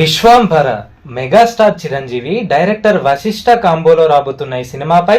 విశ్వాంభర megastar Chiranjeevi director Vashishta కాంబోలో రాబోతున్న ఈ సినిమాపై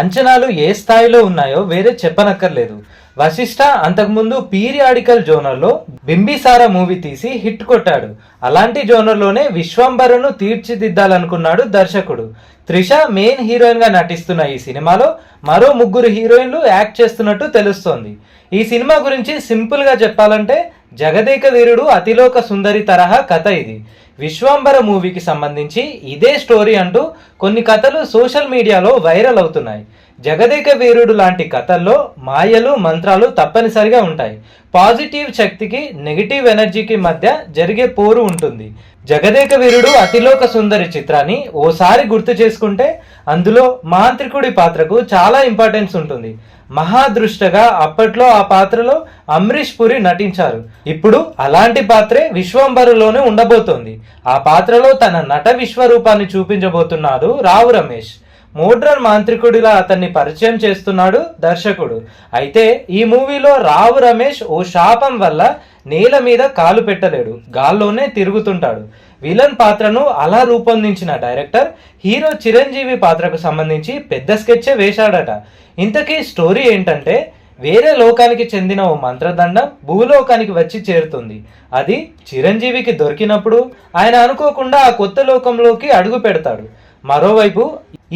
అంచనాలు ఏ స్థాయిలో ఉన్నాయో వేరే చెప్పనక్కర్లేదు. వశిష్ఠ అంతకుముందు పీరియాడికల్ జోనర్లో బింబిసార మూవీ తీసి హిట్ కొట్టాడు. అలాంటి జోనర్లోనే విశ్వంభరను తీర్చిదిద్దాలనుకున్నాడు దర్శకుడు. త్రిష మెయిన్ హీరోయిన్గా నటిస్తున్న ఈ సినిమాలో మరో ముగ్గురు హీరోయిన్లు యాక్ట్ చేస్తున్నట్టు తెలుస్తోంది. ఈ సినిమా గురించి సింపుల్గా చెప్పాలంటే జగదేక వీరుడు అతిలోక సుందరి తరహా కథ ఇది. విశ్వాంబర మూవీకి సంబంధించి ఇదే స్టోరీ అంటూ కొన్ని కథలు సోషల్ మీడియాలో వైరల్ అవుతున్నాయి. జగదేక వీరుడు లాంటి కథల్లో మాయలు మంత్రాలు తప్పనిసరిగా ఉంటాయి. పాజిటివ్ శక్తికి నెగిటివ్ ఎనర్జీకి మధ్య జరిగే పోరు ఉంటుంది. జగదేక వీరుడు అతిలోక సుందరి చిత్రాన్ని ఓసారి గుర్తు చేసుకుంటే అందులో మాంత్రికుడి పాత్రకు చాలా ఇంపార్టెన్స్ ఉంటుంది. మహాదృష్టగా అప్పట్లో ఆ పాత్రలో అమరీష్ పురి నటించారు. ఇప్పుడు అలాంటి పాత్రే విశ్వంబరులోనే ఉండబోతోంది. ఆ పాత్రలో తన నట విశ్వరూపాన్ని చూపించబోతున్నాడు రావు రమేష్. మోడ్రన్ మాంత్రికుడిలా అతన్ని పరిచయం చేస్తున్నాడు దర్శకుడు. అయితే ఈ మూవీలో రావు రమేష్ ఓ శాపం వల్ల నేల మీద కాలు పెట్టలేడు గాల్లోనే తిరుగుతుంటాడు. విలన్ పాత్రను అలా రూపొందించిన డైరెక్టర్ హీరో చిరంజీవి పాత్రకు సంబంధించి పెద్ద స్కెచ్చే వేశాడట. ఇంతకీ స్టోరీ ఏంటంటే వేరే లోకానికి చెందిన ఓ మంత్రదండం భూలోకానికి వచ్చి చేరుతుంది. అది చిరంజీవికి దొరికినప్పుడు ఆయన అనుకోకుండా ఆ కొత్త లోకంలోకి అడుగు పెడతాడు. మరోవైపు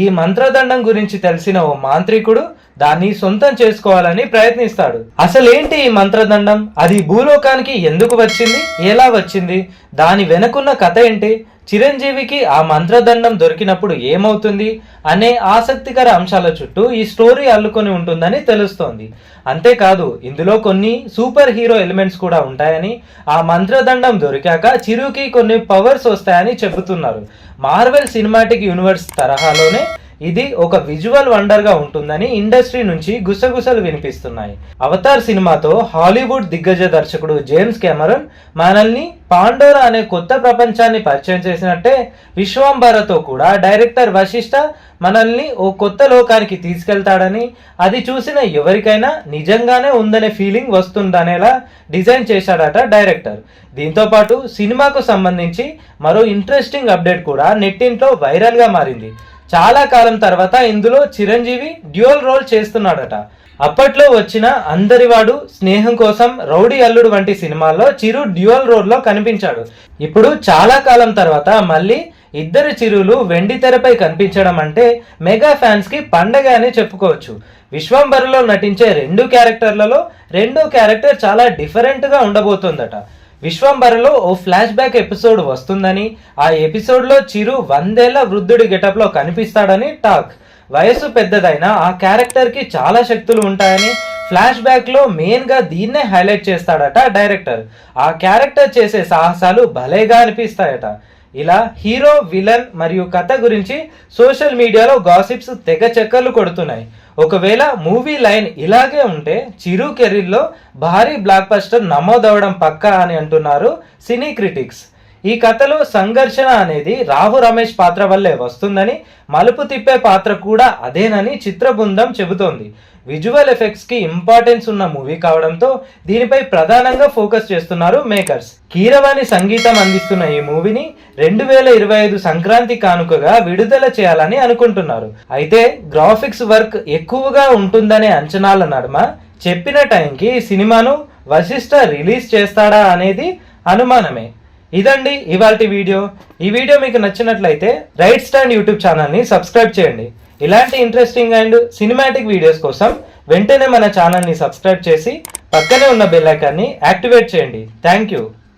ఈ మంత్రదండం గురించి తెలిసిన ఓ మాంత్రికుడు దాన్ని సొంతం చేసుకోవాలని ప్రయత్నిస్తాడు. అసలేంటి ఈ మంత్రదండం? అది భూలోకానికి ఎందుకు వచ్చింది? ఎలా వచ్చింది? దాని వెనకున్న కథ ఏంటి? చిరంజీవికి ఆ మంత్రదండం దొరికినప్పుడు ఏమవుతుంది అనే ఆసక్తికర అంశాల చుట్టూ ఈ స్టోరీ అల్లుకొని ఉంటుందని తెలుస్తోంది. అంతేకాదు ఇందులో కొన్ని సూపర్ హీరో ఎలిమెంట్స్ కూడా ఉంటాయని ఆ మంత్రదండం దొరికాక చిరుకి కొన్ని పవర్స్ వస్తాయని చెబుతున్నారు. మార్వెల్ సినిమాటిక్ యూనివర్స్ తరహాలోనే ఇది ఒక విజువల్ వండర్గా ఉంటుందని ఇండస్ట్రీ నుంచి గుసగుసలు వినిపిస్తున్నాయి. అవతార్ సినిమాతో హాలీవుడ్ దిగ్గజ దర్శకుడు జేమ్స్ కెమెరన్ మనల్ని పాండోరా అనే కొత్త ప్రపంచాన్ని పరిచయం చేసినట్టే విశ్వంబరతో కూడా డైరెక్టర్ వశిష్ఠ మనల్ని ఓ కొత్త లోకానికి తీసుకెళ్తాడని అది చూసిన ఎవరికైనా నిజంగానే ఉందనే ఫీలింగ్ వస్తుందనేలా డిజైన్ చేశాడట డైరెక్టర్ దీంతో పాటు సినిమాకు సంబంధించి మరో ఇంట్రెస్టింగ్ అప్డేట్ కూడా నెట్టింట్లో వైరల్గా మారింది. చాలా కాలం తర్వాత ఇందులో చిరంజీవి డ్యూయల్ రోల్ చేస్తున్నాడట. అప్పట్లో వచ్చిన అందరివాడు స్నేహం కోసం రౌడీ అల్లుడు వంటి సినిమాల్లో చిరు డ్యూయల్ రోల్లో కనిపించాడు. ఇప్పుడు చాలా కాలం తర్వాత మళ్ళీ ఇద్దరు చిరులు వెండి తెరపై కనిపించడం అంటే మెగా ఫ్యాన్స్కి పండగ అని చెప్పుకోవచ్చు. విశ్వంబరులో నటించే రెండు క్యారెక్టర్లలో రెండో క్యారెక్టర్ చాలా డిఫరెంట్గా ఉండబోతోందట. విశ్వంబరలో ఓ ఫ్లాష్ బ్యాక్ ఎపిసోడ్ వస్తుందని ఆ ఎపిసోడ్లో చిరు వందేళ్ళ వృద్ధుడి గెటప్లో కనిపిస్తాడని టాక్. వయసు పెద్దదైన ఆ క్యారెక్టర్కి చాలా శక్తులు ఉంటాయని ఫ్లాష్ బ్యాక్లో మెయిన్గా దీన్నే హైలైట్ చేస్తాడట డైరెక్టర్. ఆ క్యారెక్టర్ చేసే సాహసాలు భలేగా అనిపిస్తాయట. ఇలా హీరో విలన్ మరియు కథ గురించి సోషల్ మీడియాలో గాసిప్స్ తెగ చెక్కర్లు కొడుతున్నాయి. ఒకవేళ మూవీ లైన్ ఇలాగే ఉంటే చిరు కెరీర్లో భారీ బ్లాక్ బస్టర్ నమోదవడం పక్కా అని అంటున్నారు సినీ క్రిటిక్స్. ఈ కథలో సంఘర్షణ అనేది రాహు రమేష్ పాత్ర వల్లే వస్తుందని మలుపు తిప్పే పాత్ర కూడా అదేనని చిత్ర బృందం చెబుతోంది. విజువల్ ఎఫెక్ట్స్కి ఇంపార్టెన్స్ ఉన్న మూవీ కావడంతో దీనిపై ప్రధానంగా ఫోకస్ చేస్తున్నారు మేకర్స్. కీరవాణి సంగీతం అందిస్తున్న ఈ మూవీని రెండు వేల ఇరవై ఐదు సంక్రాంతి కానుకగా విడుదల చేయాలని అనుకుంటున్నారు. అయితే గ్రాఫిక్స్ వర్క్ ఎక్కువగా ఉంటుందనే అంచనాల నడుమ చెప్పిన టైంకి సినిమాను వశిష్ట రిలీజ్ చేస్తాడా అనేది అనుమానమే. ఇదండి ఇవాల్టి వీడియో. ఈ వీడియో మీకు నచ్చినట్లయితే రైట్ స్టాండ్ యూట్యూబ్ ఛానల్ని సబ్స్క్రైబ్ చేయండి. ఇలాంటి ఇంట్రెస్టింగ్ అండ్ సినిమాటిక్ వీడియోస్ కోసం వెంటనే మన ఛానల్ని సబ్స్క్రైబ్ చేసి పక్కనే ఉన్న బెల్ ఐకాన్ని యాక్టివేట్ చేయండి. Thank you